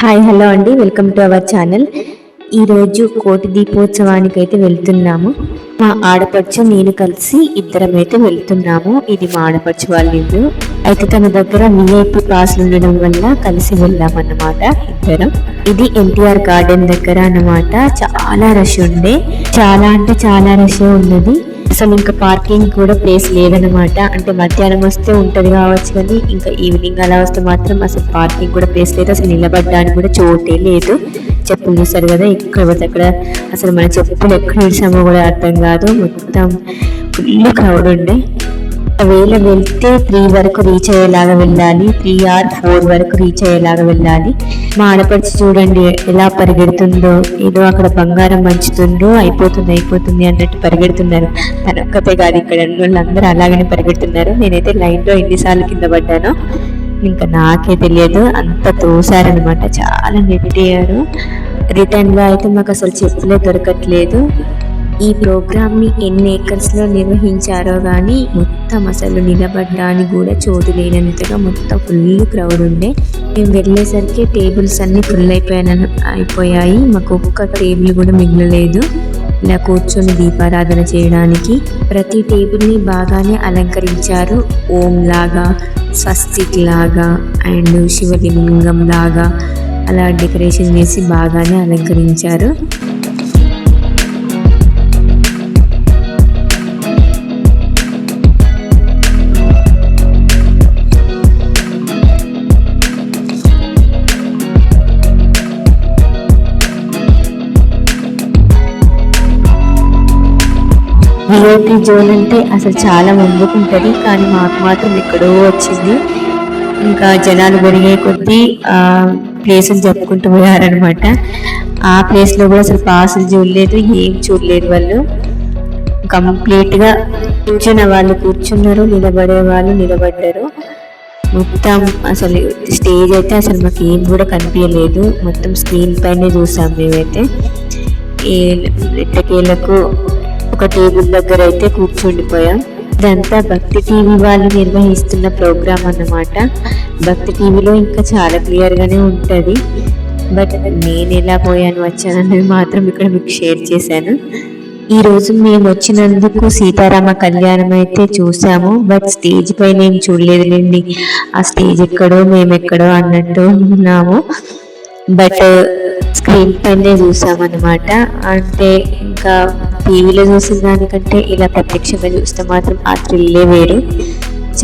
Hi hello అండి. Welcome to our channel. ఈరోజు కోటి దీపోత్సవానికి అయితే వెళ్తున్నాము. మా ఆడపడుచు నేను కలిసి ఇద్దరం అయితే వెళ్తున్నాము. ఇది మా ఆడపడుచు వాళ్ళ ఇల్లు. అయితే తన దగ్గర విఐపి పాస్లు ఉండడం వల్ల కలిసి వెళ్ళామన్నమాట ఇద్దరం. ఇది ఎన్టీఆర్ గార్డెన్ దగ్గర అన్నమాట. చాలా రష్ ఉండే. చాలా అంటే చాలా రష్ ఉన్నది. అసలు ఇంకా పార్కింగ్ కూడా ప్లేస్ లేదనమాట అంటే మధ్యాహ్నం వస్తే ఉంటుంది కావచ్చు కానీ ఇంకా ఈవినింగ్ అలా వస్తే మాత్రం అసలు పార్కింగ్ కూడా ప్లేస్ లేదు. అసలు నిలబడడానికి కూడా చోటే లేదు. చెప్పులు చూస్తారు కదా ఇక్కడ అక్కడ. అసలు మన చెప్పులు ఎక్కడ నిలిచామో కూడా అర్థం కాదు. మొత్తం ఫుల్ క్రౌడ్ ఉండే. ఒకవేళ వెళ్తే త్రీ వరకు రీచ్ అయ్యేలాగా వెళ్ళాలి త్రీ ఆర్ ఫోర్ వరకు రీచ్ అయ్యేలాగా వెళ్ళాలి. మా ఆడపడిచి చూడండి ఎలా పరిగెడుతుందో ఏదో అక్కడ బంగారం మంచుతుందో అయిపోతుంది అయిపోతుంది అన్నట్టు పరిగెడుతున్నారు. తన ఒక్కతే కాదు ఇక్కడ వాళ్ళందరూ అలాగనే పరిగెడుతున్నారు. నేనైతే లైన్లో ఎన్నిసార్లు కింద పడ్డానో ఇంకా నాకే తెలియదు. అంత తోసారనమాట చాలా నెట్ అయ్యారు. రిటర్న్లో అయితే మాకు అసలు చెప్పులే దొరకట్లేదు. ఈ ప్రోగ్రామ్ని ఎన్ని ఏకర్స్లో నిర్వహించారో కానీ మొత్తం అసలు నిలబడడానికి కూడా చోటు లేనంతగా మొత్తం ఫుల్ క్రౌడ్ ఉండే. మేము వెళ్ళేసరికి టేబుల్స్ అన్ని ఫుల్ అయిపోయాను అయిపోయాయి. మాకు ఒక్క టేబుల్ కూడా మిగలలేదు. ఇలా కూర్చొని దీపారాధన చేయడానికి ప్రతి టేబుల్ని బాగానే అలంకరించారు. ఓం లాగా స్వస్తిక్ లాగా అండ్ శివలింగం లాగా అలా డెకరేషన్ చేసి బాగానే అలంకరించారు. విఐపి జోన్ అంటే అసలు చాలా ముందుకుంటుంది కానీ మాకు మాత్రం ఎక్కడో వచ్చింది. ఇంకా జనాలు పెరిగే కొద్దీ ఆ ప్లేసులు చెప్పుకుంటూ పోయారనమాట ఆ ప్లేస్లో కూడా అసలు పాసులు చూడలేదు ఏం చూడలేదు వాళ్ళు. కంప్లీట్గా కూర్చున్న వాళ్ళు కూర్చున్నారు నిలబడే వాళ్ళు నిలబడ్డారు. మొత్తం అసలు స్టేజ్ అయితే అసలు మాకు ఏం కూడా కనిపించలేదు. మొత్తం స్క్రీన్ పైనే చూసాం మేమైతే. ఈ ఎట్టకేలకు ఒక టేబుల్ దగ్గర అయితే కూర్చుండిపోయాం. ఇదంతా భక్తి టీవీ వాళ్ళు నిర్వహిస్తున్న ప్రోగ్రామ్ అన్నమాట. భక్తి టీవీలో ఇంకా చాలా క్లియర్గానే ఉంటుంది. బట్ నేను ఎలా పోయాను వచ్చాను అనేది మాత్రం ఇక్కడ మీకు షేర్ చేశాను. ఈరోజు మేము వచ్చినందుకు సీతారామ కళ్యాణం అయితే చూసాము. బట్ స్టేజ్ పైన ఏం చూడలేదులేండి. ఆ స్టేజ్ ఎక్కడో మేము ఎక్కడో అన్నట్టు ఉన్నాము. బట్ స్క్రీన్ పైనే చూసామన్నమాట. అంటే ఇంకా టీవీలో చూసిన దానికంటే ఇలా ప్రత్యక్షంగా చూస్తే మాత్రం ఆ థ్రిల్లే వేరు.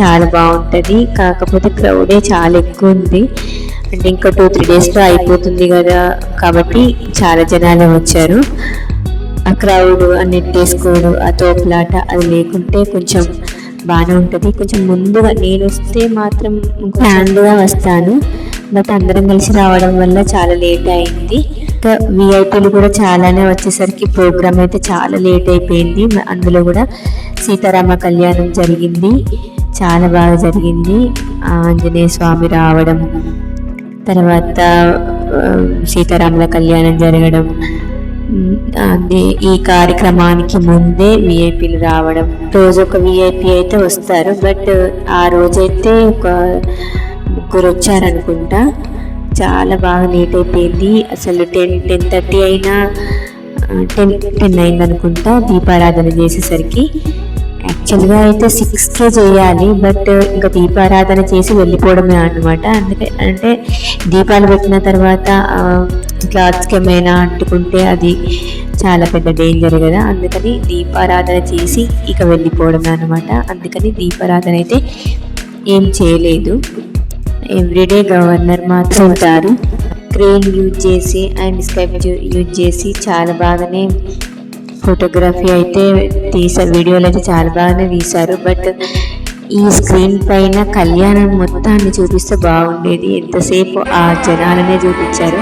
చాలా బాగుంటుంది. కాకపోతే క్రౌడే చాలా ఎక్కువ ఉంది. అంటే ఇంకా టూ త్రీ డేస్లో అయిపోతుంది కదా కాబట్టి చాలా జనాలు వచ్చారు. ఆ క్రౌడ్ ఆ నెట్టేసుకోవడం ఆ తోపులాట అది లేకుంటే కొంచెం బాగానే ఉంటుంది. కొంచెం ముందుగా నేను వస్తే మాత్రం గ్రాండ్గా వస్తాను. బట్ అందరం కలిసి రావడం వల్ల చాలా లేట్ అయింది. ఇంకా విఐపీలు కూడా చాలానే వచ్చేసరికి ప్రోగ్రామ్ అయితే చాలా లేట్ అయిపోయింది. అందులో కూడా సీతారామ కళ్యాణం జరిగింది. చాలా బాగా జరిగింది. ఆంజనేయ స్వామి రావడం తర్వాత సీతారాముల కళ్యాణం జరగడం ఈ కార్యక్రమానికి ముందే విఐపీలు రావడం. రోజు ఒక విఐపీ అయితే వస్తారు. బట్ ఆ రోజైతే ఒక ముగ్గురు వచ్చారనుకుంటా చాలా బాగా లేట్ అయిపోయింది అసలు టెన్ టెన్ థర్టీ అయినా టెన్ టెన్ అయింది అనుకుంటా దీపారాధన చేసేసరికి. యాక్చువల్గా అయితే సిక్స్కే చేయాలి బట్ ఇంకా దీపారాధన చేసి వెళ్ళిపోవడమే అనమాట అందుకే అంటే దీపాలు పెట్టిన తర్వాత క్లాత్స్కి ఏమైనా అంటుకుంటే అది చాలా పెద్ద డేంజర్ కదా. అందుకని దీపారాధన చేసి ఇక వెళ్ళిపోవడమే అనమాట అందుకని దీపారాధన అయితే ఏం చేయలేదు. ఎవ్రీడే గవర్నర్ మాత్రం ఉంటారు. క్రేన్ యూజ్ చేసి అండ్ స్కైప్ యూజ్ చేసి చాలా బాగానే ఫోటోగ్రఫీ అయితే తీసా వీడియోలు అయితే చాలా బాగానే తీశారు. బట్ ఈ స్క్రీన్ పైన కళ్యాణం మొత్తాన్ని చూపిస్తే బాగుండేది. ఎంతసేపు ఆ జనాలనే చూపించారు.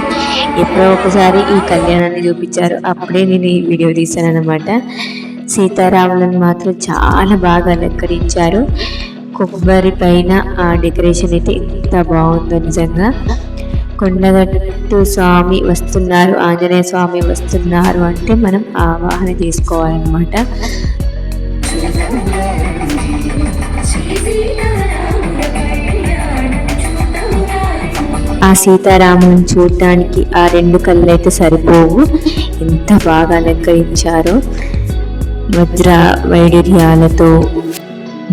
ఎప్పుడో ఒకసారి ఈ కళ్యాణాన్ని చూపించారు. అప్పుడే నేను ఈ వీడియో తీశాను అనమాట సీతారాములను మాత్రం చాలా బాగా అలంకరించారు. కొబ్బరి పైన ఆ డెకరేషన్ అయితే ఎంత బాగుందో నిజంగా. కొండగట్టు స్వామి వస్తున్నారు ఆంజనేయ స్వామి వస్తున్నారు అంటే మనం ఆవాహన ఆ సీతారాముని చూడటానికి ఆ రెండు కళ్ళు అయితే సరిపోవు. ఎంత బాగా అలంకరించారో. వజ్ర వైడూర్యాలతో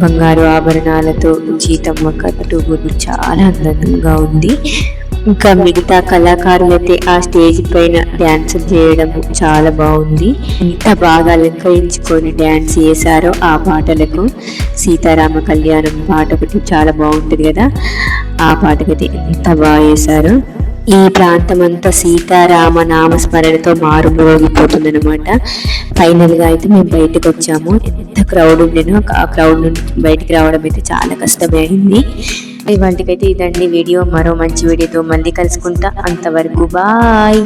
బంగారు ఆభరణాలతో జీతమ్మ కట్టుబడి చాలా అందంగా ఉంది. ఇంకా మిగతా కళాకారులైతే ఆ స్టేజ్ పైన డ్యాన్స్ చేయడం చాలా బాగుంది. ఎంత బాగా అలంకరించుకొని డ్యాన్స్ చేశారో ఆ పాటలకు సీతారామ కళ్యాణం పాట ఒకటి చాలా బాగుంటుంది కదా. ఆ పాటకైతే ఎంత బాగా చేశారు. ఈ ప్రాంతం అంతా సీతారామ నామస్మరణతో మారుమోగిపోతుంది అనమాట ఫైనల్గా అయితే మేము బయటకు వచ్చాము ఎంత క్రౌడ్ ఉండేను. ఆ క్రౌడ్ నుండి బయటికి రావడం అయితే చాలా కష్టమైంది. అయింది ఇవాళకైతే ఇదండి వీడియో. మరో మంచి వీడియోతో మళ్ళీ కలుసుకుంటా. అంతవరకు బాయ్.